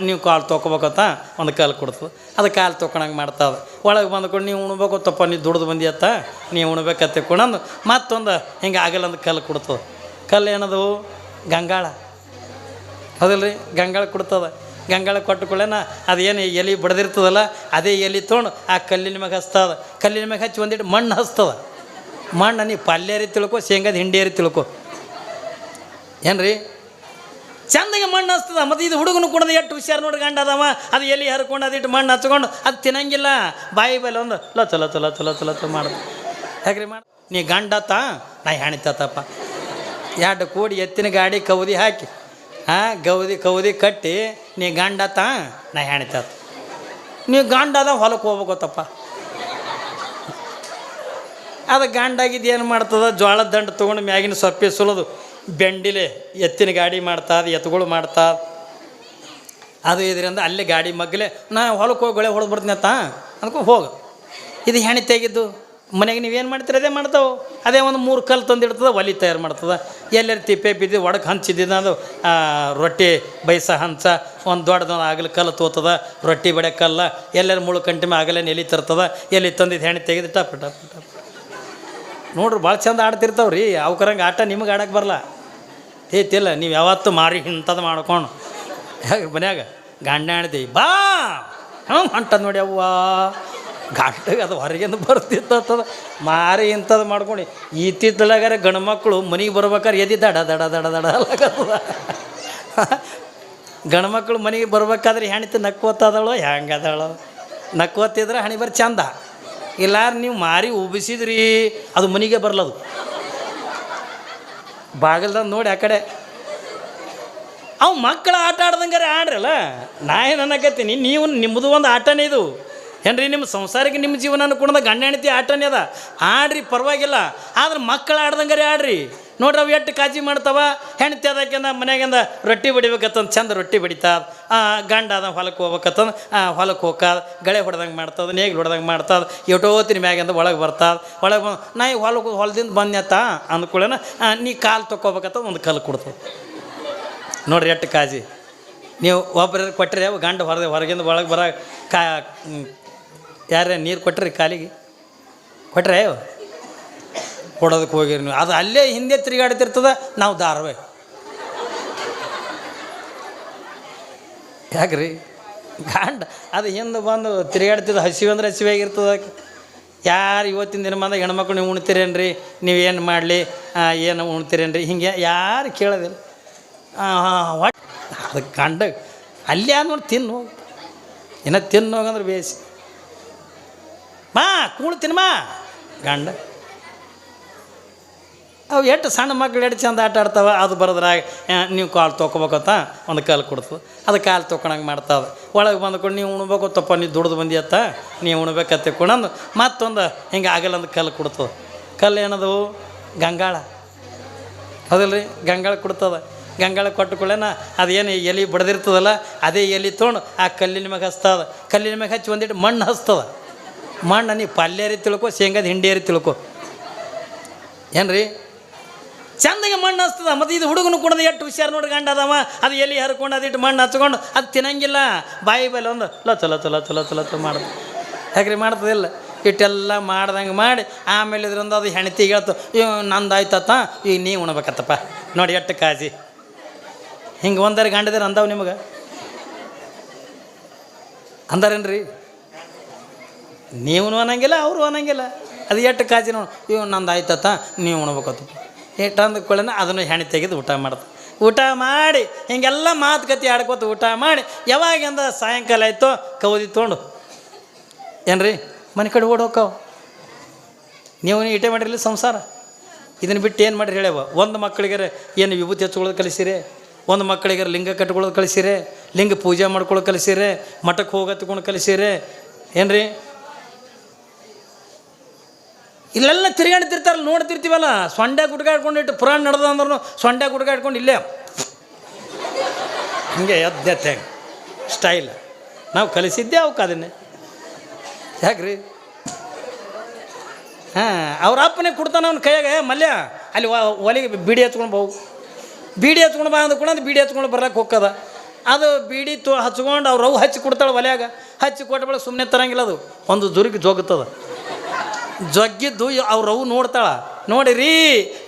ನೀವು ಕಾಲು ತೊಗೋಬೇಕತ್ತ ಒಂದು ಕಾಲು ಕೊಡ್ತದೆ. ಅದು ಕಾಲು ತೊಗೊಳಂಗೆ ಮಾಡ್ತದೆ. ಒಳಗೆ ಬಂದ್ಕೊಂಡು ನೀವು ಉಣ್ಬೇಕತ್ತಪ್ಪ ನೀವು ದುಡ್ದು ಬಂದಿಯತ್ತ ನೀವು ಉಣ್ಬೇಕತ್ತೆ ಕೊಡಂದು ಮತ್ತೊಂದು ಹಿಂಗೆ ಆಗಲ್ಲಂದು ಕಲ್ಲು ಕೊಡ್ತದೆ. ಕಲ್ಲು ಏನದು? ಗಂಗಾಳ. ಹೌದಿಲ್ರಿ? ಗಂಗಾಳ ಕೊಡ್ತದೆ. ಗಂಗಾಳ ಕೊಟ್ಟಕೊಳ್ಳೇನ ಅದೇನು ಎಲೆ ಬಡ್ದಿರ್ತದಲ್ಲ, ಅದೇ ಎಲೆ ತೊಗೊಂಡು ಆ ಕಲ್ಲಿನ ಮ್ಯಾಗ ಹಚ್ತದ. ಕಲ್ಲಿನ ಮ್ಯಾಗ ಹಚ್ಚಿ ಒಂದಿಟ್ಟು ಮಣ್ಣು ಹಚ್ತದ. ಮಣ್ಣು ನೀ ಪಲ್ಯರಿ ತಿಳ್ಕೊ, ಶೇಂಗಾದ ಹಿಂಡಿಯರಿ ತಿಳ್ಕೊ. ಏನ್ರಿ? ಚಂದಗೆ ಮಣ್ಣು ಹಚ್ತದ. ಮತ್ತು ಇದು ಹುಡುಗನು ಕೂಡ ಎಷ್ಟು ಹುಷಾರು ನೋಡಿ ಗಂಡ ಅದಾವ ಅದು ಎಲ್ಲಿ ಹರ್ಕೊಂಡು ಅದಿಟ್ಟು ಮಣ್ಣು ಹಚ್ಕೊಂಡು ಅದು ತಿನ್ನಂಗಿಲ್ಲ. ಬಾಯಿ ಬೈಲ ಒಂದು ಲೋ ಚಲೋ ಚಲೋ ಚಲೋ ಚಲೋ ಚಲೋ ಮಾಡ್ದು. ಯಾಕ್ರಿ ಮಾಡ ನೀ ಗಂಡತ್ತ ನಾ ಹೆಣಿತಪ್ಪ ಎರಡು ಕೂಡಿ ಎತ್ತಿನ ಗಾಡಿ ಕೌದಿ ಹಾಕಿ, ಹಾಂ, ಗೌದಿ ಕೌದಿ ಕಟ್ಟಿ, ನೀ ಗಂಡತ್ತ ನಾ ಹೆಣಿತ ನೀ ಗಂಡ ಅದ ಹೊಲಕ್ಕೆ ಹೋಗ್ಬೇಕತ್ತಪ್ಪ ಅದು ಗಂಡಾಗಿದ್ದು ಏನು ಮಾಡ್ತದ? ಜೋಳದ ದಂಡ ತೊಗೊಂಡು ಮ್ಯಾಗಿನ ಸೊಪ್ಪೆ ಸುಲಿದು. ಬೆಂಡಿಲೆ ಎತ್ತಿನ ಗಾಡಿ ಮಾಡ್ತಾದ ಎತ್ತುಗಳು ಮಾಡ್ತಾ ಅದು ಇದರಿಂದ ಅಲ್ಲೇ ಗಾಡಿ ಮಗ್ಗಲೆ, ನಾ ಹೊಲಕ್ಕೆ ಹೋಗಿ ಗೊಳೆ ಹೊಡೆದು ಬರ್ತೀನಿ ಅತ್ತ? ಅದಕ್ಕೆ ಹೋಗು. ಇದು ಹೆಣಿ ತೆಗಿದ್ದು. ಮನೆಗೆ ನೀವೇನು ಮಾಡ್ತೀರಿ? ಅದೇ ಮಾಡ್ತಾವೆ. ಅದೇ ಒಂದು ಮೂರು ಕಲ್ಲು ತಂದಿಡ್ತದೆ, ಒಲಿ ತಯಾರು ಮಾಡ್ತದೆ. ಎಲ್ಲೆರ ತಿಪ್ಪೆ ಬಿದ್ದು ಒಡಕ್ಕೆ ಹಂಚಿದ್ದಿದ್ದು ಅದು ರೊಟ್ಟಿ ಬೈಸ ಹಂಚ, ಒಂದು ದೊಡ್ಡದೊಂದು ಆಗಲಿ ಕಲ್ಲು ತೋತದ, ರೊಟ್ಟಿ ಬಡೆ ಕಲ್ಲ ಎಲ್ಲರ ಮುಳು ಕಂಟಿ ಮ್ಯಾಗ ಆಗಲೇ ಎಲೆ ತರ್ತದ, ಎಲ್ಲಿ ತಂದಿದ್ದು ಹೆಣಿ ತೆಗೆದು, ಟಪ್ ಟಪ್ ಟಪ್. ನೋಡ್ರಿ, ಭಾಳ ಚಂದ ಆಡ್ತಿರ್ತಾವ್ರಿ. ಅವ್ಕರಂಗೆ ಆಟ ನಿಮಗೆ ಆಡಕ್ಕೆ ಬರಲ್ಲ ಏತಿಲ್ಲ ನೀವು ಯಾವತ್ತು ಮಾರಿ ಇಂಥದ್ದು ಮಾಡ್ಕೊಂಡು. ಹೇಗೆ ಮನ್ಯಾಗ ಗಂಡ ಬಾ ಹ್ಞೂ ಹೊಂಟದ ನೋಡಿ ಅವ್ವ? ಗಂಡಗೆ ಅದು ಹೊರಗಿಂದ ಬರ್ತಿತ್ತದ ಮಾರಿ ಇಂಥದ್ದು ಮಾಡ್ಕೊಂಡು. ಇತ್ತಿತ್ತಲಾಗಾರೆ ಗಂಡು ಮಕ್ಕಳು ಮನೆಗೆ ಬರ್ಬೇಕಾದ್ರೆ ಎದಿ ದಡ ದಡ ದಡ ದಡ ಗಂಡು ಮಕ್ಕಳು ಮನೆಗೆ ಬರ್ಬೇಕಾದ್ರೆ ಹೆಣ್ತಿ ನಕ್ಕೋತದಳು ಹೆಂಗೆ ಅದಳು ನಕ್ಕೋತಿದ್ರೆ ಹಣಿ ಬರ್ ಚಂದ. ಇಲ್ಲಾರ ನೀವು ಮಾರಿ ಉಬ್ಬಿಸಿದ್ರಿ, ಅದು ಮನೆಗೆ ಬರ್ಲದು. ಬಾಗಿಲ್ದಾಗ ನೋಡಿ ಆ ಕಡೆ. ಅವು ಮಕ್ಕಳು ಆಟ ಆಡ್ದಂಗಾರೆ ಆಡ್ರಲ್ಲ? ನಾ ಏನು ಅನ್ನಕತ್ತೀನಿ? ನೀವು ನಿಮ್ಮದು ಒಂದು ಆಟನೇ ಇದು. ಏನ್ರಿ ನಿಮ್ಮ ಸಂಸಾರಕ್ಕೆ ನಿಮ್ಮ ಜೀವನ ಅನುಕೂಲದ ಗಂಡ ಹೆಂಡತಿ ಆಟನೇ ಅದ. ಆಡ್ರಿ, ಪರವಾಗಿಲ್ಲ. ಆದ್ರೆ ಮಕ್ಕಳು ಆಡ್ದಂಗಾರೆ ಆಡ್ರಿ. ನೋಡ್ರಿ ಅವು ಎಷ್ಟು ಕಾಜಿ ಮಾಡ್ತಾವ? ಹೆಣ್ತಿ ಅದಕ್ಕಿಂತ ಮನ್ಯಾಗಿಂದ ರೊಟ್ಟಿ ಬಡಿಬೇಕತ್ತಂದು ಚಂದ ರೊಟ್ಟಿ ಬಡಿತಾದ ಗಂಡ ಅದ ಹೊಲಕ್ಕೆ ಹೋಗ್ಬೇಕತ್ತಂದು ಹೊಲಕ್ಕೆ ಹೋಗ್ಕಾದ ಗಳೆ ಹೊಡೆದಂಗೆ ಮಾಡ್ತದ, ನೇಗಿಲು ಹೊಡೆದಂಗೆ ಮಾಡ್ತದ. ಎಟೋತಿನ ಮ್ಯಾಗಿಂದ ಒಳಗೆ ಬರ್ತದ ಒಳಗೆ ಬಂದು ನಾ ಈ ಹೊಲಕ್ಕೆ ಹೊಲದಿಂದ ಬಂದ್ಯತ್ತ ಅಂದ್ಕೊಳ್ಳೇನ ನೀ ಕಾಲು ತೊಗೋಬೇಕತ್ತ ಒಂದು ಕಲ್ಲು ಕೊಡ್ತದೆ ನೋಡ್ರಿ ಎಟ್ಟು ಕಾಜಿ. ನೀವು ಒಬ್ಬರು ಕೊಟ್ಟರೆ ಗಂಡ ಹೊರದೆ ಹೊರಗಿಂದ ಒಳಗೆ ಬರ ಕಾ ಯಾರೇ ನೀರು ಕೊಟ್ಟರಿ ಕಾಲಿಗೆ? ಕೊಟ್ರೆ ಕೊಡೋದಕ್ಕೆ ಹೋಗಿರಿ ನೀವು. ಅದು ಅಲ್ಲೇ ಹಿಂದೆ ತಿರುಗಾಡ್ತಿರ್ತದೆ, ನಾವು ದಾರವೇ ಯಾಕ್ರಿ? ಗಂಡ ಅದು ಹಿಂದೆ ಬಂದು ತಿರುಗಾಡ್ತಿದ್ದು ಹಸಿವೆ ಅಂದ್ರೆ ಹಸಿವೆ ಆಗಿರ್ತದ ಯಾರು ಇವತ್ತಿನ ದಿನ ಬಂದಾಗ ಹೆಣ್ಮಕ್ಳು ನೀವು ಉಣ್ತೀರೇನ್ರಿ? ನೀವೇನು ಮಾಡಲಿ? ಏನು ಉಣ್ತೀರೇನ್ರಿ? ಹಿಂಗೆ ಯಾರು ಕೇಳೋದಿಲ್ಲ. ಒಟ್ಟು ಅದು ಗಂಡ ಅಲ್ಲಿ ಯಾರು ನೋಡಿ ತಿನ್ನು ಇನ್ನು ತಿನ್ನು ಹೋಗಂದ್ರೆ ಬೇಸಿ. ಮಾ ಕೂಳು ತಿನ್ಮಾ ಗಂಡ ಅವು ಎಷ್ಟು ಸಣ್ಣ ಮಕ್ಳು ಎಷ್ಟು ಚಂದ ಆಟ ಆಡ್ತಾವೆ, ಅದು ಬರೋದ್ರಾಗ ನೀವು ಕಾಲು ತೊಗೋಬೇಕಂತ ಒಂದು ಕಾಲು ಕೊಡ್ತದೆ. ಅದು ಕಾಲು ತೊಗೊಳಂಗೆ ಮಾಡ್ತದೆ. ಒಳಗೆ ಬಂದ್ಕೊಂಡು ನೀವು ಉಣ್ಬೇಕತ್ತಪ್ಪ ನೀವು ದುಡ್ದು ಬಂದಿಯತ್ತ ನೀವು ಉಣ್ಬೇಕತ್ತೆ ಕೊಡಂದು ಮತ್ತೊಂದು ಹಿಂಗೆ ಆಗಲ್ಲ ಒಂದು ಕಲ್ಲು ಕೊಡ್ತದೆ. ಕಲ್ಲು ಏನದು? ಗಂಗಾಳ. ಹೌದಿಲ್ರಿ? ಗಂಗಾಳ ಕೊಡ್ತದೆ. ಗಂಗಾಳ ಕೊಟ್ಟಕೊಳ್ಳೇನ ಅದೇನು ಎಲೆ ಬಡ್ದಿರ್ತದಲ್ಲ, ಅದೇ ಎಲೆ ತೊಗೊಂಡು ಆ ಕಲ್ಲಿನ ಮ್ಯಾಗ ಹಚ್ತದ. ಕಲ್ಲಿನ ಮ್ಯಾಗ ಹಚ್ಚಿ ಒಂದಿಟ್ಟು ಮಣ್ಣು ಹಚ್ತದ. ಮಣ್ಣು ನೀ ಪಲ್ಯರಿ ತಿಳ್ಕೊ, ಶೇಂಗಾದ ಹಿಂಡಿಯರಿ ತಿಳ್ಕೊ. ಏನ್ರಿ? ಚಂದಗೆ ಮಣ್ಣು ಹಚ್ತದ. ಮತ್ತು ಇದು ಹುಡುಗನು ಕೂಡ ಎಷ್ಟು ಹುಷಾರು ನೋಡಿ ಗಂಡ ಅದು ಎಲ್ಲಿ ಹರ್ಕೊಂಡು ಅದಿಟ್ಟು ಮಣ್ಣು ಹಚ್ಕೊಂಡು ಅದು ತಿನ್ನಂಗಿಲ್ಲ. ಬಾಯಿ ಬೈಲ ಒಂದು ಲೊಚ ಲೊಚ ಲೊಚ ಲೊಚ ಲೊಚ ಮಾಡೋದು ಯಾಕ್ರಿ ಮಾಡ್ತದಿಲ್ಲ? ಇಟ್ಟೆಲ್ಲ ಮಾಡ್ದಂಗೆ ಮಾಡಿ ಆಮೇಲೆ ಇದರಿಂದ ಅದು ಹೆಣ್ತಿಗೆ ಹೇಳ್ತು ಇವ್ ನಂದು ಆಯ್ತತ್ತ ಈಗ ನೀವು ಉಣ್ಬೇಕತ್ತಪ್ಪ. ನೋಡಿ ಎಷ್ಟು ಕಾಜಿ ಹಿಂಗೆ ಒಂದರ ಗಂಡದರ ಅಂದವು ನಿಮಗೆ? ಅಂದರೇನ್ರಿ? ನೀವು ಅನ್ನಂಗಿಲ್ಲ, ಅವರು ಅನ್ನಂಗಿಲ್ಲ. ಅದು ಎಷ್ಟು ಕಾಜಿ ನೋಡಿ. ಇವ್ ನಂದು ಆಯ್ತತ್ತ ನೀವು ಉಣ್ಬೇಕತ್ತಪ್ಪ. ಎಷ್ಟು ಅಂದ್ಕೊಳ್ಳೇನ ಅದನ್ನು ಹೆಣೆ ತೆಗೆದು ಊಟ ಮಾಡ್ತಾರೆ. ಊಟ ಮಾಡಿ, ಹಿಂಗೆಲ್ಲ ಮಾತುಕತೆ ಆಡ್ಕೋತ ಊಟ ಮಾಡಿ, ಯಾವಾಗಿಂದ ಸಾಯಂಕಾಲ ಆಯ್ತೋ ಕೌದಿ ತೊಗೊಂಡು. ಏನ್ರಿ? ಮನೆ ಕಡೆ ಓಡೋಕವು ನೀವು ಇಟೆ ಮಾಡಿರಲಿ ಸಂಸಾರ. ಇದನ್ನು ಬಿಟ್ಟು ಏನು ಮಾಡಿರಿ ಹೇಳ್ಯವ ಒಂದು ಮಕ್ಕಳಿಗೆ ಏನು ವಿಭೂತಿ ಹಚ್ಕೊಳ್ಳೋದು ಕಲಿಸಿರಿ? ಒಂದು ಮಕ್ಕಳಿಗೆ ಲಿಂಗ ಕಟ್ಕೊಳ್ಳೋದು ಕಲಿಸಿರಿ? ಲಿಂಗ ಪೂಜೆ ಮಾಡ್ಕೊಳ್ಳೋದು ಕಲಿಸಿರಿ? ಮಠಕ್ಕೆ ಹೋಗತ್ಕೊಂಡು ಕಲಿಸಿರಿ? ಏನ್ರಿ? ಇಲ್ಲೆಲ್ಲ ತಿರುಗಾಡ್ತಿರ್ತಾರಲ್ಲ, ನೋಡ್ತಿರ್ತೀವಲ್ಲ? ಸೊಂಡೆ ಗುಡ್ಗಾಡ್ಕೊಂಡಿಟ್ಟು ಪುರಾಣ ನಡೆದ ಅಂದ್ರೂ ಸೊಂಡೆ ಗುಡ್ಗಾಡ್ಕೊಂಡು ಇಲ್ಲೇ. ಹಿಂಗೆ ಎದ್ದೆತ್ತೆ ಸ್ಟೈಲ್. ನಾವು ಕಲಿಸಿದ್ದೆ ಅವಕ್ಕೆ ಅದನ್ನೇ. ಯಾಕ್ರಿ? ಹಾಂ, ಅವ್ರ ಅಪ್ಪನೇ ಕೊಡ್ತಾನೆ ಅವ್ನ ಕೈಯಾಗೆ ಮಲ್ಯ, ಅಲ್ಲಿ ಒಲೆಗೆ ಬೀಡಿ ಹಚ್ಕೊಂಡು ಬಹು ಬೀಡಿ ಹಚ್ಕೊಂಡು ಬಾ ಅಂದ ಕೂಡ ಅದು ಬೀಡಿ ಹಚ್ಕೊಂಡು ಬರ್ಲಕ್ಕೆ ಹೋಗ್ತದ ಅದು ಬೀಡಿ ತೊ, ಹಚ್ಕೊಂಡು ಅವ್ರು ಅವು ಹಚ್ಚಿ ಕೊಡ್ತಾಳೆ ಒಲೆಯಾಗ. ಹಚ್ಚಿ ಕೊಟ್ಟ ಬಳಿಕ ಸುಮ್ಮನೆ ತರಂಗಿಲ್ಲ ಅದು. ಒಂದು ದುರ್ಗಿ ಜೋಗುತ್ತದ. ಜಗ್ಗಿದ್ದು ಅವ್ರವು ಅವು ನೋಡ್ತಾಳ. ನೋಡಿರಿ,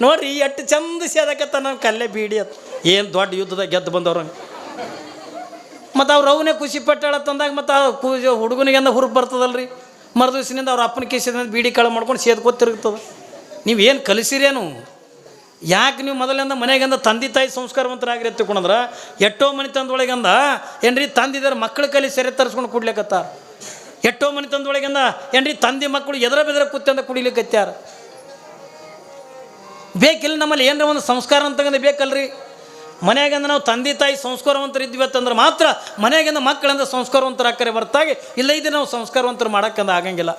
ನೋಡ್ರಿ ಎಷ್ಟು ಚಂದ ಸೇದಕತ್ತ ನಾವು ಕಲ್ಲೆ ಬೀಡಿ ಅತ್ತ ಏನು ದೊಡ್ಡ ಯುದ್ಧದಾಗ ಗೆದ್ದು ಬಂದವ್ರ ಮತ್ತು ಅವ್ರು ಅವನೇ ಖುಷಿ ಪಟ್ಟಾಳ ತಂದಾಗ ಮತ್ತು ಪೂಜೆ ಹುಡುಗನಿಗೆಂದ ಹುರುಪು ಬರ್ತದಲ್ರಿ. ಮರು ದಿವಸದಿಂದ ಅವ್ರ ಅಪ್ಪನ ಕೇಸಿದ ಬೀಡಿ ಕಳೆ ಮಾಡ್ಕೊಂಡು ಸೇದ್ಕೋತಿರ್ತದೆ ನೀವೇನು ಕಲಿಸಿರೇನು ಯಾಕೆ ನೀವು ಮೊದಲಿಂದ ಮನೆಗಿಂದ ತಂದೆ ತಾಯಿ ಸಂಸ್ಕಾರವಂತರಾಗಿರಿ ತಿಳ್ಕೊಂಡ್ರೆ ಎಷ್ಟೋ ಮನೆ ತಂದೊಳಗಿಂದ ಏನ್ರಿ ತಂದಿದ್ದಾರೆ ಮಕ್ಕಳು ಕಲಿ ಸೆರೆ ತರಿಸ್ಕೊಂಡು ಕುಡ್ಲಿಕತ್ತಾರ. ಎಷ್ಟೋ ಮನೆ ತಂದೊಳಗಿಂದ, ಏನ್ರಿ, ತಂದೆ ಮಕ್ಕಳು ಎದರ ಬೆದರ ಕುತ್ತಂದ ಕುಡಿಲಿಕ್ಕತ್ಯಾರ ಬೇಕಿಲ್ಲ ನಮ್ಮಲ್ಲಿ ಏನರ ಒಂದು ಸಂಸ್ಕಾರ ಅಂತಂದ್ರೆ ಬೇಕಲ್ರಿ? ಮನೆಯಾಗಿಂದ ನಾವು ತಂದೆ ತಾಯಿ ಸಂಸ್ಕಾರವಂತರು ಇದ್ವಿ ಅಂತಂದ್ರೆ ಮಾತ್ರ ಮನೆಯಾಗಿಂದ ಮಕ್ಕಳಿಂದ ಸಂಸ್ಕಾರವಂತರಾಕರೆ ಹೊರತಾಗಿ ಇಲ್ಲ ಇದು ನಾವು ಸಂಸ್ಕಾರವಂತರು ಮಾಡೋಕ್ಕಂದ ಆಗಂಗಿಲ್ಲ.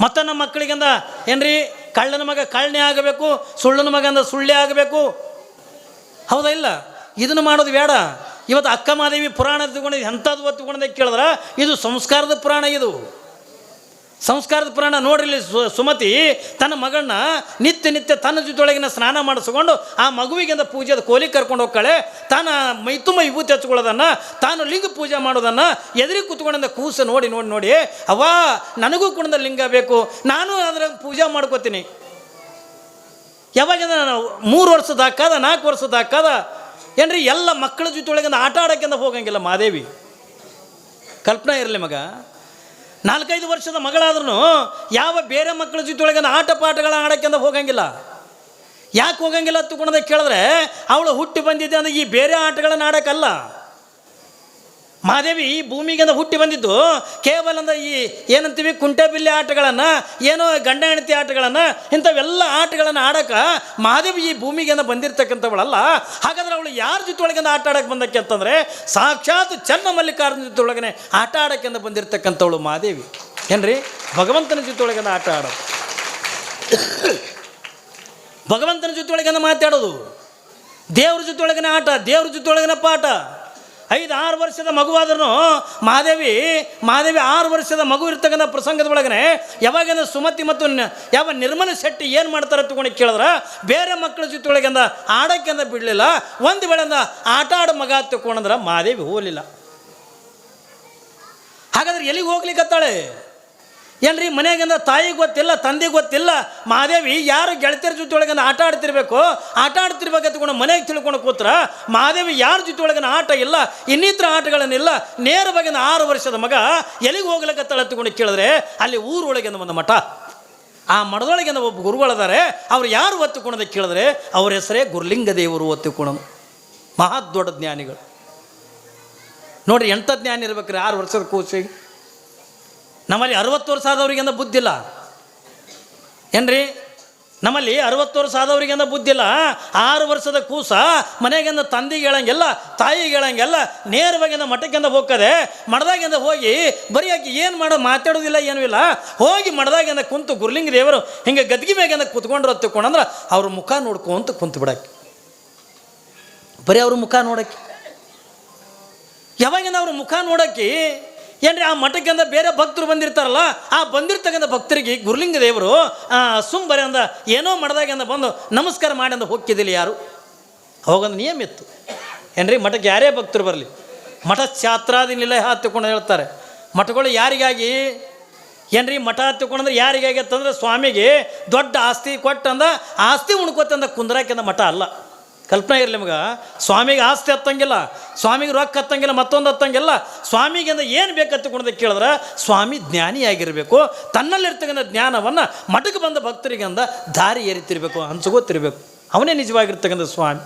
ಮತ್ತು ನಮ್ಮ ಮಕ್ಕಳಿಗಿಂದ, ಏನ್ರಿ, ಕಳ್ಳನ ಮಗ ಕಳ್ಳನೇ ಆಗಬೇಕು, ಸುಳ್ಳನ ಮಗ ಅಂದ ಸುಳ್ಳೇ ಆಗಬೇಕು. ಹೌದಾ ಇಲ್ಲ? ಇದನ್ನು ಮಾಡೋದು ಬೇಡ. ಇವತ್ತು ಅಕ್ಕ ಮಾದೇವಿ ಪುರಾಣ ತಗೊಂಡಿದ್ದು ಎಂಥದ್ದು ಒತ್ತುಕೊಂಡೆ ಕೇಳಿದ್ರೆ, ಇದು ಸಂಸ್ಕಾರದ ಪುರಾಣ ಇದು. ಸಂಸ್ಕಾರದ ಪುರಾಣ ನೋಡ್ರಿ ಸುಮತಿ, ತನ್ನ ಮಗಳನ್ನ ನಿತ್ಯ ನಿತ್ಯ ತನ್ನ ಜೊತೆಯೊಳಗಿನ ಸ್ನಾನ ಮಾಡಿಸ್ಕೊಂಡು, ಆ ಮಗುವಿಗೆಂದ ಪೂಜೆದ ಕೋಲಿ ಕರ್ಕೊಂಡು ಹೋಗ್ತಾಳೆ. ತಾನ ಮೈತುಂಬ ವಿಭೂತಿ ಹಚ್ಕೊಳ್ಳೋದನ್ನು, ತಾನು ಲಿಂಗ ಪೂಜೆ ಮಾಡೋದನ್ನು ಎದುರಿಗೆ ಕೂತ್ಕೊಂಡಂದ ಕೂಸು ನೋಡಿ ನೋಡಿ ನೋಡಿ ಅವಾ ನನಗೂ ಕುಣದ ಲಿಂಗ ಬೇಕು, ನಾನು ಅದರ ಪೂಜೆ ಮಾಡ್ಕೋತೀನಿ. ಯಾವಾಗಿಂದ ನಾನು ಮೂರು ವರ್ಷದ ಹಾಕದ ನಾಲ್ಕು ವರ್ಷದ ಹಾಕದ ಏನ್ರಿ, ಎಲ್ಲ ಮಕ್ಕಳ ಜೊತೆಯೊಳಗಿಂದ ಆಟ ಆಡೋಕ್ಕಿಂತ ಹೋಗಂಗಿಲ್ಲ ಮಾದೇವಿ ಕಲ್ಪನಾ ಇರಲಿ ಮಗ. ನಾಲ್ಕೈದು ವರ್ಷದ ಮಗಳಾದ್ರೂ ಯಾವ ಬೇರೆ ಮಕ್ಕಳ ಜೊತೆಯೊಳಗಿಂದ ಆಟ ಪಾಠಗಳ ಆಡೋಕ್ಕಿಂತ ಹೋಗಂಗಿಲ್ಲ. ಯಾಕೆ ಹೋಗಂಗಿಲ್ಲ ತಗೊಂಡದ ಕೇಳಿದ್ರೆ, ಅವಳು ಹುಟ್ಟಿ ಬಂದಿದ್ದೆ ಅಂದ್ರೆ ಈ ಬೇರೆ ಆಟಗಳನ್ನು ಆಡೋಕ್ಕಲ್ಲ. ಮಾದೇವಿ ಈ ಭೂಮಿಗಿಂದ ಹುಟ್ಟಿ ಬಂದಿದ್ದು ಕೇವಲ ಅಂದ್ರೆ ಈ ಏನಂತೀವಿ ಕುಂಟೆಬಿಲ್ಲೆ ಆಟಗಳನ್ನು, ಏನೋ ಗಂಡ ಹೆಂಡತಿ ಆಟಗಳನ್ನು, ಇಂಥವೆಲ್ಲ ಆಟಗಳನ್ನು ಆಡೋಕೆ ಮಹಾದೇವಿ ಈ ಭೂಮಿಗಿಂದ ಬಂದಿರತಕ್ಕಂಥವಳಲ್ಲ. ಹಾಗಾದ್ರೆ ಅವಳು ಯಾರ ಜೊತೆ ಒಳಗಿಂದ ಆಟ ಆಡೋಕೆ ಬಂದಕ್ಕೆ ಅಂತಂದರೆ ಸಾಕ್ಷಾತ್ ಚನ್ನ ಮಲ್ಲಿಕಾರ್ಜುನ ಜೊತೆ ಒಳಗನೆ ಆಟ ಆಡೋಕ್ಕಿಂದ ಬಂದಿರತಕ್ಕಂಥವಳು ಮಹಾದೇವಿ. ಏನ್ರಿ? ಭಗವಂತನ ಜೊತೆ ಒಳಗಿಂದ ಆಟ ಆಡೋದು. ಭಗವಂತನ ಜೊತೆ ಒಳಗಿಂದ ಮಾತಾಡೋದು. ದೇವ್ರ ಜೊತೆ ಒಳಗಿನ ಆಟ, ದೇವ್ರ ಜೊತೆ ಒಳಗಿನ ಪಾಠ. ಐದು ಆರು ವರ್ಷದ ಮಗುವಾದ್ರೂ ಮಹಾದೇವಿ ಮಾದೇವಿ ಆರು ವರ್ಷದ ಮಗು ಇರ್ತಕ್ಕಂಥ ಪ್ರಸಂಗದ ಒಳಗನೆ ಯಾವಾಗಿಂದ ಸುಮತಿ ಮತ್ತು ಯಾವ ನಿರ್ಮಲ ಶೆಟ್ಟಿ ಏನು ಮಾಡ್ತಾರೆ ತಗೊಂಡು ಕೇಳಿದ್ರೆ, ಬೇರೆ ಮಕ್ಕಳ ಜೊತೆ ಒಳಗಿಂದ ಆಡೋಕ್ಕಿಂದ ಬಿಡಲಿಲ್ಲ, ಒಂದು ವೇಳೆಂದ ಆಟ ಆಡೋ ಮಗ ತಗೊಂಡಂದ್ರೆ ಮಹಾದೇವಿ ಹೋಗಲಿಲ್ಲ. ಹಾಗಾದ್ರೆ ಎಲ್ಲಿಗೆ ಹೋಗ್ಲಿಕ್ಕತ್ತಾಳೆ ಏನ್ರಿ ಮನೆಯಾಗಿಂದ ತಾಯಿಗೆ ಗೊತ್ತಿಲ್ಲ ತಂದೆಗೆ ಗೊತ್ತಿಲ್ಲ, ಮಹಾದೇವಿ, ಯಾರು ಗೆಳತಿಯರ ಜೊತೆ ಒಳಗಿಂದ ಆಟ ಆಡ್ತಿರ್ಬೇಕು? ಆಟ ಆಡ್ತಿರ್ಬೇಕಂತ ಮನೆಗೆ ತಿಳ್ಕೊಂಡು ಕೂತ್ರ. ಮಹಾದೇವಿ ಯಾರ ಜೊತೆ ಒಳಗಿನ ಆಟ ಇಲ್ಲ, ಇನ್ನಿತರ ಆಟಗಳನ್ನಿಲ್ಲ. ನೇರವಾಗಿಂದ ಆರು ವರ್ಷದ ಮಗ ಎಲ್ಲಿಗೆ ಹೋಗ್ಲಿಕ್ಕೆ ತಗೊಂಡು ಕೇಳಿದ್ರೆ ಅಲ್ಲಿ ಊರೊಳಗಿಂದ ಒಂದು ಮಠ. ಆ ಮಠದೊಳಗಿಂದ ಒಬ್ಬ ಗುರುಗಳಿದ್ದಾರೆ ಅವ್ರು ಯಾರು ಒತ್ತುಕೊಳೋದ ಕೇಳಿದ್ರೆ ಅವ್ರ ಹೆಸರೇ ಗುರುಲಿಂಗ ದೇವರು ಒತ್ತುಕೊಳೋದು ಮಹಾ ದೊಡ್ಡ ಜ್ಞಾನಿಗಳು. ನೋಡ್ರಿ ಎಂಥ ಜ್ಞಾನ ಇರ್ಬೇಕ್ರಿ ಆರು ವರ್ಷದ ಕೂಸಿಗೆ ನಮ್ಮಲ್ಲಿ ಅರವತ್ತು ವರ್ಷ ಆದವ್ರಿಗೆಂದ ಬುದ್ಧಿಲ್ಲ. ಏನ್ರಿ? ನಮ್ಮಲ್ಲಿ ಅರವತ್ತು ವರ್ಷ ಆದವ್ರಿಗೆಂದ ಬುದ್ಧಿಲ್ಲ. ಆರು ವರ್ಷದ ಕೂಸ ಮನೆಗೆಂದ ತಂದೆಗೆ ಹೇಳಂಗಿಲ್ಲ ತಾಯಿಗೆ ಹೇಳಂಗಿಲ್ಲ ನೇರವಾಗಿಂದ ಮಠಕ್ಕೆಂದ ಹೋಗ್ತದೆ ಮಠದಾಗಿಂದ ಹೋಗಿ ಬರೀ ಆಕಿ ಏನು ಮಾಡೋ ಮಾತಾಡೋದಿಲ್ಲ, ಏನೂ ಇಲ್ಲ. ಹೋಗಿ ಮಠದಾಗಿಂದ ಕುಂತು ಗುರ್ಲಿಂಗ ದೇವರು ಹಿಂಗೆ ಗದ್ಗಿ ಮೇಗಿಂದ ಕುತ್ಕೊಂಡ್ರು ತಿಳ್ಕೊಂಡಂದ್ರೆ ಅವ್ರ ಮುಖ ನೋಡ್ಕೊಂತ ಕುಂತು ಬಿಡಕ್ಕೆ ಬರೀ ಅವ್ರ ಮುಖ ನೋಡಕ್ಕೆ ಯಾವಾಗಿಂದ ಅವ್ರ ಮುಖ ನೋಡಕ್ಕೆ ಏನ್ರಿ, ಆ ಮಠಕ್ಕಿಂದ ಬೇರೆ ಭಕ್ತರು ಬಂದಿರ್ತಾರಲ್ಲ, ಆ ಬಂದಿರ್ತಕ್ಕಂಥ ಭಕ್ತರಿಗೆ ಗುರುಲಿಂಗ ದೇವರು ಸುಮ್ ಬರೆ ಅಂದ, ಏನೋ ಅಂದ ಬಂದು ನಮಸ್ಕಾರ ಮಾಡಿ ಅಂದ ಹೋಗ್ತಿದ್ದಿಲ್ಲ ಯಾರು? ಅವಾಗೊಂದು ನಿಯಮ ಇತ್ತು. ಏನ್ರಿ, ಮಠಕ್ಕೆ ಯಾರೇ ಭಕ್ತರು ಬರಲಿ. ಮಠ ಛಾತ್ರಾದಿ ನಿಲಯ ಹತ್ತಿಕೊಂಡು ಹೇಳ್ತಾರೆ. ಮಠಗಳು ಯಾರಿಗಾಗಿ? ಏನ್ರಿ, ಮಠ ಹತ್ತಿಕೊಂಡ್ರೆ ಯಾರಿಗಾಗಿ ಅಂತಂದ್ರೆ ಸ್ವಾಮಿಗೆ ದೊಡ್ಡ ಆಸ್ತಿ ಕೊಟ್ಟಂದ, ಆಸ್ತಿ ಉಣ್ಕೋತಂದ ಕುಂದ್ರಾಕಿಂದ ಮಠ ಅಲ್ಲ. ಕಲ್ಪನೆ ಇರಲಿ ನಿಮ್ಗೆ. ಸ್ವಾಮಿಗೆ ಆಸ್ತಿ ಹತ್ತಂಗಿಲ್ಲ, ಸ್ವಾಮಿಗೆ ರೊಕ್ಕ ಹತ್ತಂಗಿಲ್ಲ, ಮತ್ತೊಂದು ಹತ್ತಂಗಿಲ್ಲ. ಸ್ವಾಮಿಗಿಂದ ಏನು ಬೇಕು ಹತ್ತುಕೊಂಡದ ಕೇಳಿದ್ರೆ, ಸ್ವಾಮಿ ಜ್ಞಾನಿಯಾಗಿರಬೇಕು, ತನ್ನಲ್ಲಿರ್ತಕ್ಕಂಥ ಜ್ಞಾನವನ್ನು ಮಠಕ್ಕೆ ಬಂದ ಭಕ್ತರಿಗಂದ ದಾರಿ ಏರಿತಿರ್ಬೇಕು ಹಂಚ್ಕೋತಿರ್ಬೇಕು ಅವನೇ ನಿಜವಾಗಿರ್ತಕ್ಕಂಥ ಸ್ವಾಮಿ.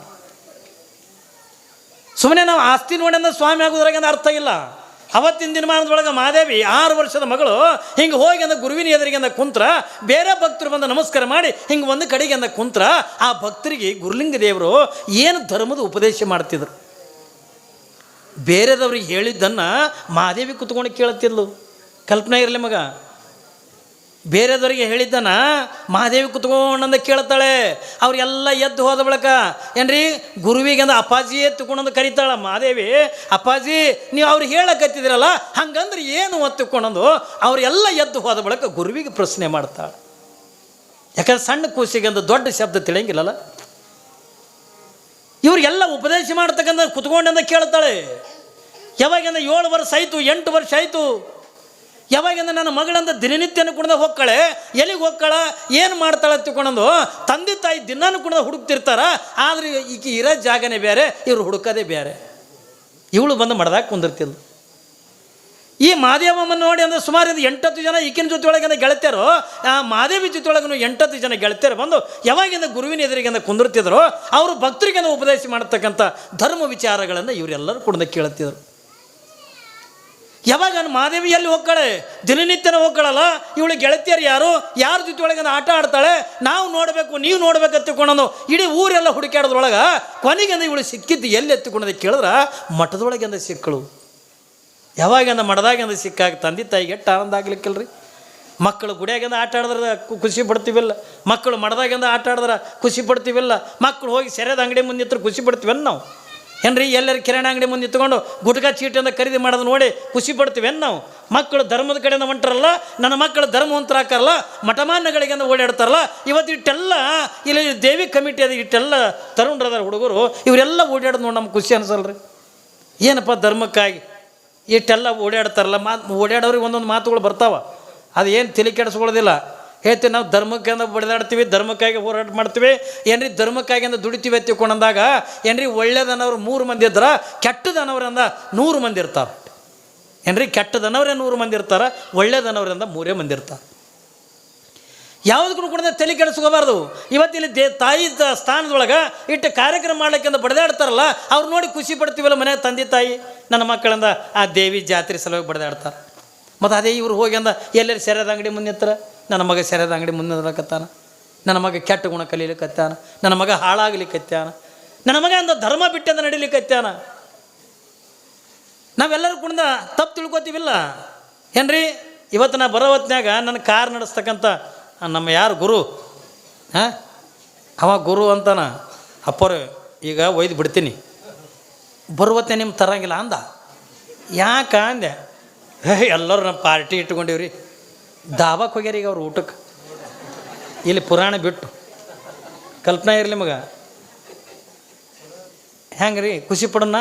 ಸುಮ್ಮನೆ ನಾವು ಆಸ್ತಿ ನೋಡಿಂದ ಸ್ವಾಮಿ ಆಗೋದ್ರಾಗ ಅರ್ಥ ಇಲ್ಲ. ಅವತ್ತಿನ ದಿನಮಾನದೊಳಗೆ ಮಾದೇವಿ ಆರು ವರ್ಷದ ಮಗಳು, ಹಿಂಗೆ ಹೋಗಿ ಅಂದ ಗುರುವಿನ ಎದುರಿಗೆ ಅಂದ ಕುಂತ್ರ, ಬೇರೆ ಭಕ್ತರು ಬಂದು ನಮಸ್ಕಾರ ಮಾಡಿ ಹಿಂಗೆ ಒಂದು ಕಡೆಗೆ ಅಂದ ಕುಂತ್ರ, ಆ ಭಕ್ತರಿಗೆ ಗುರುಲಿಂಗ ದೇವರು ಏನು ಧರ್ಮದ ಉಪದೇಶ ಮಾಡ್ತಿದ್ರು? ಬೇರೆದವ್ರಿಗೆ ಹೇಳಿದ್ದನ್ನು ಮಾದೇವಿ ಕುತ್ಕೊಂಡು ಕೇಳುತ್ತಿದ್ಲು. ಕಲ್ಪನೆ ಇರಲಿ ಮಗ. ಬೇರೆದವರಿಗೆ ಹೇಳಿದ್ದನ ಮಹಾದೇವಿ ಕುತ್ಕೊಂಡಂದ ಕೇಳ್ತಾಳೆ. ಅವರೆಲ್ಲ ಎದ್ದು ಹೋದ ಬಳಕ, ಏನ್ರಿ, ಗುರುವಿಗೆ ಅಂದ ಅಪ್ಪಾಜಿ ಎತ್ತುಕೊಂಡಂದು ಕರಿತಾಳ ಮಹಾದೇವಿ. ಅಪ್ಪಾಜಿ, ನೀವು ಅವ್ರು ಹೇಳಕತ್ತಿದ್ರಲ್ಲ, ಹಂಗಂದ್ರೆ ಏನು ಒತ್ತುಕೊಂಡಂದು? ಅವರೆಲ್ಲ ಎದ್ದು ಹೋದ ಬಳಕ ಗುರುವಿಗೆ ಪ್ರಶ್ನೆ ಮಾಡ್ತಾಳೆ. ಯಾಕಂದ್ರೆ ಸಣ್ಣ ಕೂಸಿಗೆ ದೊಡ್ಡ ಶಬ್ದ ತಿಳಿಯಂಗಿಲ್ಲಲ್ಲ? ಇವ್ರಿಗೆಲ್ಲ ಉಪದೇಶ ಮಾಡ್ತಕ್ಕಂಥ ಕುತ್ಕೊಂಡಂದ ಕೇಳ್ತಾಳೆ. ಯಾವಾಗಿಂದ ಏಳು ವರ್ಷ ಆಯಿತು, ಎಂಟು ವರ್ಷ ಆಯಿತು ಯಾವಾಗಿಂದ ನನ್ನ ಮಗಳಂದ ದಿನನಿತ್ಯನ ಕುಣದ ಹೋಗ್ಕಳೆ, ಎಲ್ಲಿಗೆ ಹೋಗ್ಕಳ, ಏನು ಮಾಡ್ತಾಳೆ ತಿಳ್ಕೊಂಡಂದು, ತಂದೆ ತಾಯಿ ದಿನಾನು ಕುಣದ ಹುಡುಕ್ತಿರ್ತಾರ, ಆದರೆ ಈಕೆ ಇರೋ ಜಾಗನೇ ಬೇರೆ, ಇವರು ಹುಡುಕೋದೇ ಬೇರೆ. ಇವಳು ಬಂದು ಮಡ್ದಾಗ ಕುಂದಿರ್ತಿಲ್ಲ ಈ ಮಾದೇವಮ್ಮನ ನೋಡಿ ಅಂದ್ರೆ ಸುಮಾರು ಎಂಟತ್ತು ಜನ ಈಕಿನ ಜೊತೆ ಒಳಗಿಂದ ಗೆಳತಿಯರು, ಆ ಮಾದೇವಿ ಜೊತೆ ಒಳಗೂ ಎಂಟತ್ತು ಜನ ಗೆಳತಿಯರು ಬಂದು ಯಾವಾಗಿಂದ ಗುರುವಿನ ಎದುರಿಗಿಂದ ಕುಂದಿರ್ತಿದ್ರು, ಅವರು ಭಕ್ತರಿಗಿಂದ ಉಪದೇಶ ಮಾಡತಕ್ಕಂಥ ಧರ್ಮ ವಿಚಾರಗಳನ್ನು ಇವರೆಲ್ಲರೂ ಕೂಡ ಕೇಳುತ್ತಿದ್ರು ಯಾವಾಗ ನಾನು ಮಾದೇವಿ ಎಲ್ಲಿ ಹೋಗ್ತಾಳೆ ದಿನನಿತ್ಯನ ಹೋಗ್ಕಳಲ್ಲ? ಇವಳು ಗೆಳತಿಯರು ಯಾರು? ಯಾರ ಜೊತೆ ಒಳಗೆ ಆಟ ಆಡ್ತಾಳೆ? ನಾವು ನೋಡಬೇಕು, ನೀವು ನೋಡ್ಬೇಕು ಎತ್ತಿಕೊಂಡು ಇಡೀ ಊರೆಲ್ಲ ಹುಡುಕಾಡೋದ್ರೊಳಗೆ ಕೊನೆಗೆಂದ ಇವಳು ಸಿಕ್ಕಿದ್ದು ಎಲ್ಲಿ ಎತ್ತಿಕೊಂಡದ ಕೇಳಿದ್ರೆ? ಮಠದೊಳಗೆಂದ ಸಿಕ್ಕಳು. ಯಾವಾಗಿಂದ ಮಠದಾಗಂದ ಸಿಕ್ಕಾಗ ತಂದೆ ತಾಯಿಗೆ ಎಷ್ಟು ಆನಂದ ಆಗ್ಲಿಕ್ಕಿಲ್ರಿ? ಮಕ್ಕಳು ಗುಡಿಯಾಗಿಂದ ಆಟ ಆಡಿದ್ರೆ ಖುಷಿ ಪಡ್ತೀವಿಲ್ಲ. ಮಕ್ಕಳು ಮಠದಾಗಿಂದ ಆಟ ಆಡಿದ್ರೆ ಖುಷಿ ಪಡ್ತೀವಿಲ್ಲ. ಮಕ್ಕಳು ಹೋಗಿ ಸೆರೆದ ಅಂಗಡಿ ಮುಂದೆ ನಿಂತ್ರೆ ಖುಷಿ ಪಡ್ತೀವಲ್ಲ ನಾವು. ಏನ್ರಿ ಎಲ್ಲರ ಕಿರಾಣಿ ಅಂಗಡಿ ಮುಂದೆ ನಿಂತ್ಕೊಂಡು ಗುಟ್ಕಾ ಚೀಟಿಯಿಂದ ಖರೀದಿ ಮಾಡೋದು ನೋಡಿ ಖುಷಿ ಪಡ್ತೀವೇನು ನಾವು? ಮಕ್ಕಳು ಧರ್ಮದ ಕಡೆಯಿಂದ ಹೊಂಟ್ರಲ್ಲ, ನನ್ನ ಮಕ್ಕಳು ಧರ್ಮವಂತರ ಹಾಕಾರಲ್ಲ ಮಠಮಾನ್ಯಗಳಿಗೆಂದ ಓಡಾಡ್ತಾರಲ್ಲ, ಇವತ್ತು ಇಟ್ಟೆಲ್ಲ, ಇಲ್ಲಿ ದೇವಿ ಕಮಿಟಿ ಅದ, ಇಟ್ಟೆಲ್ಲ ತರುಣರದಾರ ಹುಡುಗರು, ಇವರೆಲ್ಲ ಓಡಾಡೋದು ನೋಡಿ ನಮ್ಗೆ ಖುಷಿ ಅನ್ಸಲ್ರಿ. ಏನಪ್ಪ ಧರ್ಮಕ್ಕಾಗಿ? ಇಷ್ಟೆಲ್ಲ ಓಡಾಡ್ತಾರಲ್ಲ ಮಾತು ಓಡಾಡೋರಿಗೆ ಒಂದೊಂದು ಮಾತುಗಳು ಬರ್ತಾವ ಅದು ಏನು ತಲೆ ಕೆಡಿಸ್ಕೊಳ್ಳೋದಿಲ್ಲ. ಹೇಳ್ತೀವಿ ನಾವು ಧರ್ಮಕ್ಕೆ ಅಂದ್ರೆ ಬಡಿದಾಡ್ತೀವಿ, ಧರ್ಮಕ್ಕಾಗಿ ಹೋರಾಟ ಮಾಡ್ತೀವಿ. ಏನ್ರಿ ಧರ್ಮಕ್ಕಾಗಿ ಅಂದ್ರೆ ದುಡಿತೀವಿ ಅಂತ ತಿಳ್ಕೊಂಡಂದಾಗ, ಏನ್ರಿ ಒಳ್ಳೇದನ್ನವ್ರು ಮೂರು ಮಂದಿ ಇದ್ರ ಕೆಟ್ಟದನ್ನವ್ರಿಂದ ನೂರು ಮಂದಿ ಇರ್ತಾರೆ. ಏನ್ರಿ ಕೆಟ್ಟದನವ್ರೇ ನೂರು ಮಂದಿ ಇರ್ತಾರೆ, ಒಳ್ಳೇದನವ್ರಿಂದ ಮೂರೇ ಮಂದಿ ಇರ್ತಾರೆ. ಯಾವುದಕ್ಕೂ ಕೂಡ ತಲೆ ಕೆಡಿಸ್ಕೋಬಾರ್ದು. ಇವತ್ತು ಇಲ್ಲಿ ದೇ ತಾಯಿ ಸ್ಥಾನದೊಳಗೆ ಇಟ್ಟು ಕಾರ್ಯಕ್ರಮ ಮಾಡ್ಲಿಕ್ಕೆ ಅಂತ ಬಡಿದಾಡ್ತಾರಲ್ಲ, ಅವ್ರು ನೋಡಿ ಖುಷಿ ಪಡ್ತೀವಲ್ಲ ಮನೆ ತಂದೆ ತಾಯಿ, ನನ್ನ ಮಕ್ಕಳಿಂದ ಆ ದೇವಿ ಜಾತ್ರೆ ಸಲುವಾಗಿ ಬಡದಾಡ್ತಾರೆ. ಮತ್ತು ಅದೇ ಇವ್ರು ಹೋಗಿ ಅಂದ ಎಲ್ಲರೂ ಸೆರೆದ ಅಂಗಡಿ ಮುಂದೆ ನಿಂತರ ನನ್ನ ಮಗ ಸೆರೆದ ಅಂಗಡಿ ಮುಂದೆ ನಿಲ್ಲಕತ್ತಾನ ನನ್ನ ಮಗ ಕೆಟ್ಟ ಗುಣ ಕಲೀಲಿಕ್ಕತ್ತಾನ ನನ್ನ ಮಗ ಹಾಳಾಗ್ಲಿಕ್ಕತ್ತಾನ ನನ್ನ ಮಗ ಅಂದ ಧರ್ಮ ಬಿಟ್ಟಂದ ನಡಿಲಿಕ್ಕತ್ತಾನ ನಾವೆಲ್ಲರೂ ಕುಣ್ದ ತಪ್ಪು ತಿಳ್ಕೊತೀವಿಲ್ಲ. ಏನ್ರಿ? ಇವತ್ತು ನಾ ಬರೋ ಹೊತ್ನ್ಯಾಗ ನನ್ನ ಕಾರ್ ನಡೆಸ್ತಕ್ಕಂಥ ನಮ್ಮ ಯಾರು ಗುರು? ಹಾಂ ಅವ ಗುರು ಅಂತಾನ. ಅಪ್ಪರು, ಈಗ ಒಯ್ದು ಬಿಡ್ತೀನಿ. ಬರುವತ್ತೆ ನಿಮ್ಮ ತರಂಗಿಲ್ಲ ಅಂದ. ಯಾಕ ಅಂದೆ? ಎಲ್ಲರೂ ನಮ್ಮ ಪಾರ್ಟಿ ಇಟ್ಕೊಂಡಿವ್ರಿ. ದಾಬಾಕ್ ಹೋಗ್ಯಾರ ಈಗ ಅವ್ರು ಊಟಕ್ಕೆ ಇಲ್ಲಿ ಪುರಾಣ ಬಿಟ್ಟು. ಕಲ್ಪನೆ ಇರಲಿ ಮಗ ಹೆಂಗೆ ರೀ ಖುಷಿ ಪಡೋಣ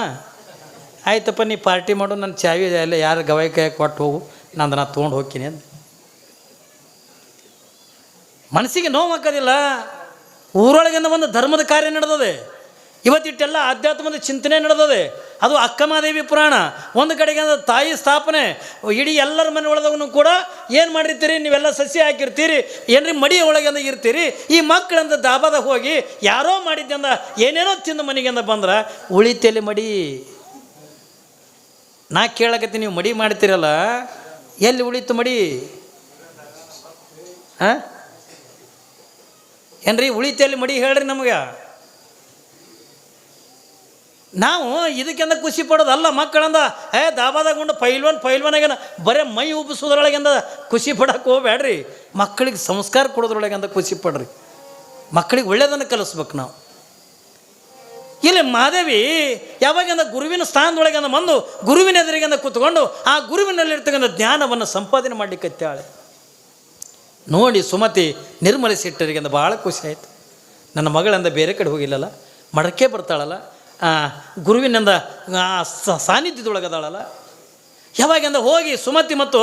ಆಯ್ತಪ್ಪ, ನೀ ಪಾರ್ಟಿ ಮಾಡು ನನ್ನ ಚಾವಿ ಎಲ್ಲ ಯಾರು ಗವಾಯಿ ಕೈ ಕೊಟ್ಟು ಹೋಗು, ನಂದು ನಾ ತೊಗೊಂಡು ಹೋಗ್ತೀನಿ ಅಂತ ಮನಸ್ಸಿಗೆ ನೋವು ಹಾಕೋದಿಲ್ಲ. ಊರೊಳಗಿಂದ ಒಂದು ಧರ್ಮದ ಕಾರ್ಯ ನಡೆದದೆ. ಇವತ್ತಿಟ್ಟೆಲ್ಲ ಆಧ್ಯಾತ್ಮದ ಚಿಂತನೆ ನಡೆದದೆ. ಅದು ಅಕ್ಕಮಾದೇವಿ ಪುರಾಣ. ಒಂದು ಕಡೆಗೆ ಅಂದ್ರೆ ತಾಯಿ ಸ್ಥಾಪನೆ, ಇಡೀ ಎಲ್ಲರ ಮನೆ ಒಳದವನು ಕೂಡ ಏನು ಮಾಡಿರ್ತೀರಿ? ನೀವೆಲ್ಲ ಸಸಿ ಹಾಕಿರ್ತೀರಿ, ಏನ್ರಿ ಮಡಿ ಒಳಗಿಂದ ಇರ್ತೀರಿ? ಈ ಮಕ್ಕಳಂದ ದಾಬಾದಾಗ ಹೋಗಿ ಯಾರೋ ಮಾಡಿದ್ದಂದ ಏನೇನೋ ತಿಂದು ಮನೆಗಿಂದ ಬಂದ್ರೆ, ಉಳಿತೆಲಿ ಮಡಿ. ನಾ ಕೇಳಕತ್ತಿ ನೀವು ಮಡಿ ಮಾಡ್ತೀರಲ್ಲ, ಎಲ್ಲಿ ಉಳಿತು ಮಡಿ? ಹಾಂ? ಏನ್ರಿ ಉಳಿತೆಯಲ್ಲಿ ಮಡಿ ಹೇಳ್ರಿ ನಮಗೆ. ನಾವು ಇದಕ್ಕೆಂದ ಖುಷಿ ಪಡೋದಲ್ಲ ಮಕ್ಕಳಂದ. ಏ ದಾಬಾದಾಗ ಉಂಡು ಪೈಲ್ವನ್ ಪೈಲ್ವನಾಗೇನ ಬರೇ ಮೈ ಉಬ್ಬಿಸೋದ್ರೊಳಗಿಂದ ಖುಷಿ ಪಡಕ್ಕೆ ಹೋಗ್ಬೇಡ್ರಿ ಮಕ್ಕಳಿಗೆ ಸಂಸ್ಕಾರ ಕೊಡೋದ್ರೊಳಗಿಂದ ಖುಷಿ ಪಡ್ರಿ. ಮಕ್ಕಳಿಗೆ ಒಳ್ಳೆಯದನ್ನು ಕಲಿಸ್ಬೇಕು ನಾವು. ಇಲ್ಲಿ ಮಾದೇವಿ ಯಾವಾಗಿಂದ ಗುರುವಿನ ಸ್ಥಾನದೊಳಗಿಂದ ಬಂದು ಗುರುವಿನ ಎದುರಿಗಿಂದ ಕೂತ್ಕೊಂಡು ಆ ಗುರುವಿನಲ್ಲಿರ್ತಕ್ಕಂಥ ಜ್ಞಾನವನ್ನು ಸಂಪಾದನೆ ಮಾಡಲಿಕ್ಕೆ ನೋಡಿ ಸುಮತಿ ನಿರ್ಮಲ ಸಿಟ್ಟರಿಗಿಂದ ಭಾಳ ಖುಷಿ ಆಯಿತು. ನನ್ನ ಮಗಳಂದ ಬೇರೆ ಕಡೆ ಹೋಗಿಲ್ಲಲ್ಲ, ಮಡಕೆ ಬರ್ತಾಳಲ್ಲ ಗುರುವಿನಿಂದ ಸಾನ್ನಿಧ್ಯದೊಳಗದಾಳಲ್ಲ? ಯಾವಾಗಿಂದ ಹೋಗಿ ಸುಮತಿ ಮತ್ತು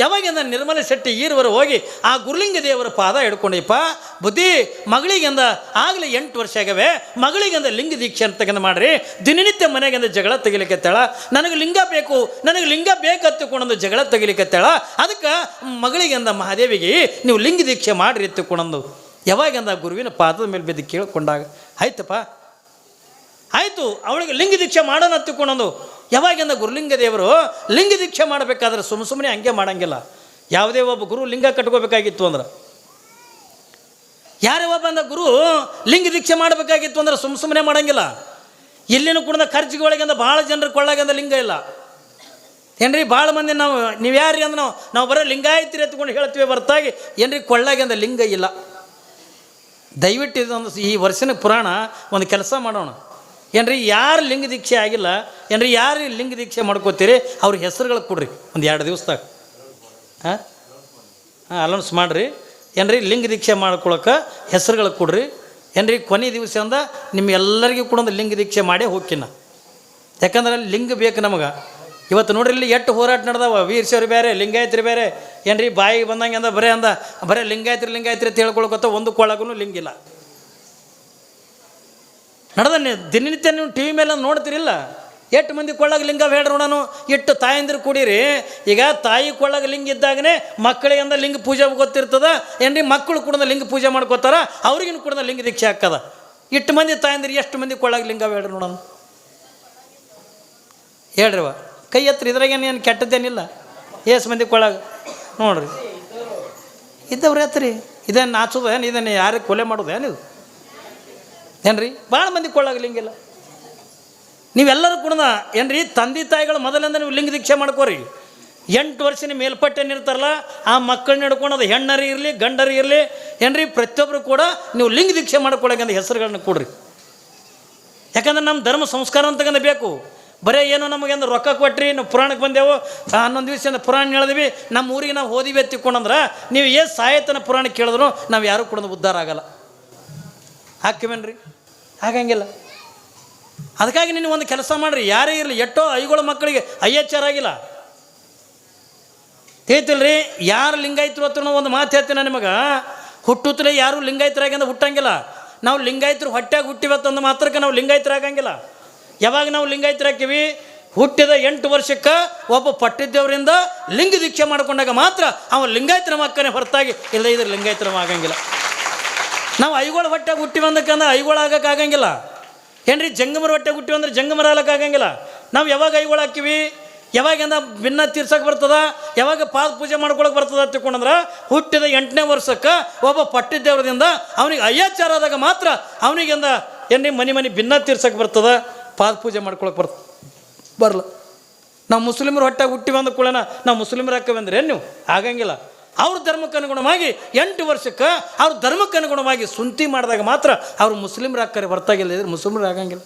ಯಾವಾಗಿಂದ ನಿರ್ಮಲ ಶೆಟ್ಟಿ ಈರುವರು ಹೋಗಿ ಆ ಗುರುಲಿಂಗ ದೇವರ ಪಾದ ಹಿಡ್ಕೊಂಡಿಪ್ಪ ಬುದ್ಧಿ ಮಗಳಿಗೆಂದ ಆಗಲೇ ಎಂಟು ವರ್ಷ ಆಗವೆ, ಮಗಳಿಗಿಂದ ಲಿಂಗ ದೀಕ್ಷೆ ಅಂತಕ್ಕಂಥ ಮಾಡ್ರಿ, ದಿನನಿತ್ಯ ಮನೆಗೆಂದ ಜಗಳ ತೆಗಿಲಿಕ್ಕತ್ತಾಳ ನನಗೆ ಲಿಂಗ ಬೇಕು, ನನಗೆ ಲಿಂಗ ಬೇಕತ್ತುಕೊಂಡೊಂದು ಜಗಳ ತೆಗಿಲಿಕ್ಕತ್ತೇಳ ಅದಕ್ಕೆ ಮಗಳಿಗೆಂದ ಮಹಾದೇವಿಗೆ ನೀವು ಲಿಂಗ ದೀಕ್ಷೆ ಮಾಡಿರಿ ಎತ್ತುಕೊಂಡೊಂದು ಯಾವಾಗಿಂದ ಗುರುವಿನ ಪಾದದ ಮೇಲೆ ಬಿದ್ದು ಕೇಳಿಕೊಂಡಾಗ, ಆಯ್ತಪ್ಪ ಆಯಿತು, ಅವಳಿಗೆ ಲಿಂಗ ದೀಕ್ಷೆ ಮಾಡೋಣ ಹತ್ತಿಕೊಂಡೊಂದು ಯಾವಾಗಿಂದ ಗುರುಲಿಂಗ ದೇವರು ಲಿಂಗ ದೀಕ್ಷೆ ಮಾಡಬೇಕಾದ್ರೆ ಸುಮ್ಮ ಸುಮ್ಮನೆ ಹಂಗೆ ಮಾಡೋಂಗಿಲ್ಲ. ಯಾವುದೇ ಒಬ್ಬ ಗುರು ಲಿಂಗ ಕಟ್ಕೋಬೇಕಾಗಿತ್ತು ಅಂದ್ರೆ. ಯಾರೇ ಒಬ್ಬ ಅಂದ ಗುರು ಲಿಂಗ ದೀಕ್ಷೆ ಮಾಡಬೇಕಾಗಿತ್ತು ಅಂದ್ರೆ ಸುಮ್ಮ ಸುಮ್ಮನೆ ಮಾಡೋಂಗಿಲ್ಲ. ಎಲ್ಲಿನೂ ಕೂಡ ಖರ್ಚಿಗೆ ಒಳಗಿಂದ ಭಾಳ ಜನರು ಕೊಳ್ಳಾಗಿಂದ ಲಿಂಗ ಇಲ್ಲ. ಏನ್ರಿ, ಭಾಳ ಮಂದಿ ನಾವು, ನೀವು ಯಾರ್ರಿ ಅಂದ್ರೆ ನಾವು ನಾವು ಬರೋ ಲಿಂಗಾಯತ್ರಿ ಎತ್ಕೊಂಡು ಹೇಳ್ತೀವಿ ಹೊರತಾಗಿ. ಏನ್ರಿ, ಕೊಳ್ಳಾಗಿಂದ ಲಿಂಗ ಇಲ್ಲ. ದಯವಿಟ್ಟು ಇದೊಂದು ಈ ವರ್ಷನ ಪುರಾಣ ಒಂದು ಕೆಲಸ ಮಾಡೋಣ. ಏನ್ರಿ, ಯಾರು ಲಿಂಗ ದೀಕ್ಷೆ ಆಗಿಲ್ಲ? ಏನ್ರಿ, ಯಾರು ಲಿಂಗ ದೀಕ್ಷೆ ಮಾಡ್ಕೋತೀರಿ? ಅವ್ರ ಹೆಸರುಗಳು ಕೊಡ್ರಿ, ಒಂದು ಎರಡು ದಿವಸದಾಗ. ಹಾಂ? ಹಾಂ, ಅಲೌನ್ಸ್ ಮಾಡಿರಿ. ಏನ್ರಿ, ಲಿಂಗ ದೀಕ್ಷೆ ಮಾಡ್ಕೊಳಕ್ಕೆ ಹೆಸರುಗಳು ಕೊಡ್ರಿ. ಏನ್ರಿ, ಕೊನೆ ದಿವಸ ಅಂದ ನಿಮ್ಮ ಎಲ್ಲರಿಗೂ ಕೂಡ ಒಂದು ಲಿಂಗ ದೀಕ್ಷೆ ಮಾಡೇ ಹೋಗ್ಕಿನ ಯಾಕಂದ್ರೆ ಲಿಂಗ ಬೇಕು ನಮಗೆ. ಇವತ್ತು ನೋಡ್ರಿ, ಇಲ್ಲಿ ಎಷ್ಟು ಹೋರಾಟ ನಡೆದವ. ವೀರ್ಸೋರು ಬೇರೆ ಲಿಂಗಾಯತ್ರಿ ಬೇರೆ ಏನ್ರಿ, ಬಾಯಿಗೆ ಬಂದಂಗೆ ಅಂದ, ಬರೇ ಅಂದ, ಬರೇ ಲಿಂಗಾಯತ್ರಿ ಲಿಂಗಾಯತ್ರಿ ಅಂತ ಹೇಳ್ಕೊಳಕತ್ತ ಒಂದು ಕೊಳಗೂ ಲಿಂಗಿಲ್ಲ. ನಡೆದ ದಿನನಿತ್ಯ ನೀವು ಟಿ ವಿ ಮೇಲೆ ನೋಡ್ತಿರಿಲ್ಲ. ಎಷ್ಟು ಮಂದಿ ಕೊಳ್ಳಾಗ ಲಿಂಗ ಬೇಡ ನೋಡೋಣ ಎಷ್ಟು ತಾಯಂದಿರು ಕೂಡಿರಿ. ಈಗ ತಾಯಿ ಕೊಳ್ಳಾಗ ಲಿಂಗ ಇದ್ದಾಗನೇ ಮಕ್ಕಳಿಗೆ ಅಂದ ಲಿಂಗ ಪೂಜೆ ಗೊತ್ತಿರ್ತದ. ಏನ್ರಿ? ಮಕ್ಕಳು ಕೂಡ ಲಿಂಗ ಪೂಜೆ ಮಾಡ್ಕೋತಾರ. ಅವ್ರಿಗಿನ ಕೂಡ ಲಿಂಗ ದೀಕ್ಷೆ ಹಾಕದ ಇಷ್ಟು ಮಂದಿ ತಾಯಂದಿರು, ಎಷ್ಟು ಮಂದಿ ಕೊಳ್ಳಾಗ ಲಿಂಗ ಹೇಳ್ರಿ ನೋಡೋಣ ಹೇಳ್ರಿವ. ಕೈ ಹತ್ರ ಇದ್ರಾಗೇನು ಏನು ಕೆಟ್ಟದ್ದೇನಿಲ್ಲ. ಎಷ್ಟು ಮಂದಿ ಕೊಳ್ಳಾಗ ನೋಡ್ರಿ. ಇದ್ದವ್ರಿ ಹತ್ರಿ ಇದೇನು ನಾಚೋದು ಏನು? ಇದನ್ನು ಯಾರಿಗೆ ಕೊಲೆ ಮಾಡೋದು ಏನು ಇದು? ಏನ್ರಿ? ಭಾಳ ಮಂದಿ ಕೊಳ್ಳಾಗ ಲಿಂಗಿಲ್ಲ ನೀವೆಲ್ಲರೂ ಕೂಡ ಏನ್ರಿ, ತಂದೆ ತಾಯಿಗಳು ಮೊದಲಿಂದ ನೀವು ಲಿಂಗ ದೀಕ್ಷೆ ಮಾಡ್ಕೋರಿ. ಎಂಟು ವರ್ಷನ ಮೇಲ್ಪಟ್ಟೇನಿರ್ತಾರಲ್ಲ ಆ ಮಕ್ಕಳನ್ನ ಹಿಡ್ಕೊಂಡು ಅದು ಹೆಣ್ಣರಿ ಇರಲಿ, ಗಂಡರಿ ಇರಲಿ, ಏನ್ರಿ ಪ್ರತಿಯೊಬ್ಬರು ಕೂಡ ನೀವು ಲಿಂಗ ದೀಕ್ಷೆ ಮಾಡ್ಕೊಳ್ಳೋಕೆ ಹೆಸರುಗಳನ್ನ ಕೊಡ್ರಿ. ಯಾಕಂದ್ರೆ ನಮ್ಮ ಧರ್ಮ ಸಂಸ್ಕಾರ ಅಂತಕ್ಕಂಥ ಬೇಕು. ಬರೀ ಏನು ನಮಗೆ ಅಂದ್ರೆ ರೊಕ್ಕ ಕೊಟ್ರಿ, ನಾವು ಪುರಾಣಕ್ಕೆ ಬಂದೆವು ಹನ್ನೊಂದು ದಿವಸ ಪುರಾಣ ಹೇಳಿದ್ವಿ, ನಮ್ಮ ಊರಿಗೆ ನಾವು ಓದಿವಿ ತಿಕ್ಕೊಂಡಂದ್ರೆ ನೀವು ಏನು ಸಾಯತನ ಪುರಾಣ ಕೇಳಿದ್ರು, ನಾವು ಯಾರೂ ಕೂಡ ಉದ್ಧಾರ ಆಗಲ್ಲ. ಹಾಕಿವೇನ್ರಿ ಹಾಗಂಗಿಲ್ಲ. ಅದಕ್ಕಾಗಿ ನೀನು ಒಂದು ಕೆಲಸ ಮಾಡಿರಿ. ಯಾರೇ ಇರಲಿ, ಎಷ್ಟೋ ಐಗೋಳ ಮಕ್ಕಳಿಗೆ ಐಎಚ್ ಆಗಿಲ್ಲ. ತಿಳಿತಿಲ್ರಿ? ಯಾರು ಲಿಂಗಾಯತರು ಹತ್ರ ಒಂದು ಮಾತು ಹೇಳ್ತೀನಿ ನಿಮಗೆ. ಹುಟ್ಟುತ್ತಲೇ ಯಾರು ಲಿಂಗಾಯತರಾಗಿಂದ ಹುಟ್ಟಂಗಿಲ್ಲ. ನಾವು ಲಿಂಗಾಯತರು ಹೊಟ್ಟೆಗೆ ಹುಟ್ಟಿವತ್ತಂದು ಮಾತ್ರಕ್ಕೆ ನಾವು ಲಿಂಗಾಯತರಾಗಂಗಿಲ್ಲ ಯಾವಾಗ ನಾವು ಲಿಂಗಾಯತರಾಕಿವಿ ಹುಟ್ಟಿದ ಎಂಟು ವರ್ಷಕ್ಕೆ ಒಬ್ಬ ಪಟ್ಟಿದ್ದೇವರಿಂದ ಲಿಂಗ ದೀಕ್ಷೆ ಮಾಡ್ಕೊಂಡಾಗ ಮಾತ್ರ ಅವನು ಲಿಂಗಾಯತ್ರ ಮಕ್ಕನೇ ಹೊರತಾಗಿ ಇಲ್ಲ ಇದ್ರೆ ಲಿಂಗಾಯತ್ರ ಆಗಂಗಿಲ್ಲ ನಾವು ಐಗೋಳ ಹೊಟ್ಟೆಗೆ ಹುಟ್ಟಿ ಬಂದಕ್ಕಂದ್ರೆ ಐಗೋಳ ಆಗಕ್ಕೆ ಆಗಂಗಿಲ್ಲ. ಏನ್ರಿ ಜಂಗಮರ ಹೊಟ್ಟೆಗೆ ಹುಟ್ಟಿ ಅಂದ್ರೆ ಜಂಗಮರ ಆಗಂಗಿಲ್ಲ. ನಾವು ಯಾವಾಗ ಐಗೋಳ ಹಾಕಿವಿ ಯಾವಾಗಿಂದ ಭಿನ್ನ ತೀರ್ಸಕ್ಕೆ ಬರ್ತದ, ಯಾವಾಗ ಪಾದ ಪೂಜೆ ಮಾಡ್ಕೊಳಕ್ಕೆ ಬರ್ತದ ತಿಳ್ಕೊಂಡಂದ್ರೆ ಹುಟ್ಟಿದ ಎಂಟನೇ ವರ್ಷಕ್ಕೆ ಒಬ್ಬ ಪಟ್ಟಿದ್ದೇವ್ರದಿಂದ ಅವನಿಗೆ ಅಯ್ಯಾಚಾರ ಆದಾಗ ಮಾತ್ರ ಅವನಿಗಿಂದ ಏನ್ರಿ ಮನೆ ಮನೆ ಭಿನ್ನ ತೀರ್ಸಕ್ಕೆ ಬರ್ತದ, ಪಾದ ಪೂಜೆ ಮಾಡ್ಕೊಳಕ್ಕೆ ಬರ್ತ ಬರಲ್ಲ ನಾವು ಮುಸ್ಲಿಮರು ಹೊಟ್ಟೆಗೆ ಹುಟ್ಟಿ ಬಂದ ಕೂಡನ ನಾವು ಮುಸ್ಲಿಮರು ಹಾಕವಿ ಏನು ನೀವು? ಆಗಂಗಿಲ್ಲ. ಅವ್ರ ಧರ್ಮಕ್ಕೆ ಅನುಗುಣವಾಗಿ ಎಂಟು ವರ್ಷಕ್ಕೆ ಅವ್ರ ಧರ್ಮಕ್ಕೆ ಅನುಗುಣವಾಗಿ ಸುಂತಿ ಮಾಡಿದಾಗ ಮಾತ್ರ ಅವ್ರು ಮುಸ್ಲಿಮ್ರಾಗ್ತಾರೆ, ಹೊರತಾಗಿಲ್ಲ ಇದ್ರೆ ಮುಸ್ಲಿಮ್ರು ಆಗಂಗಿಲ್ಲ.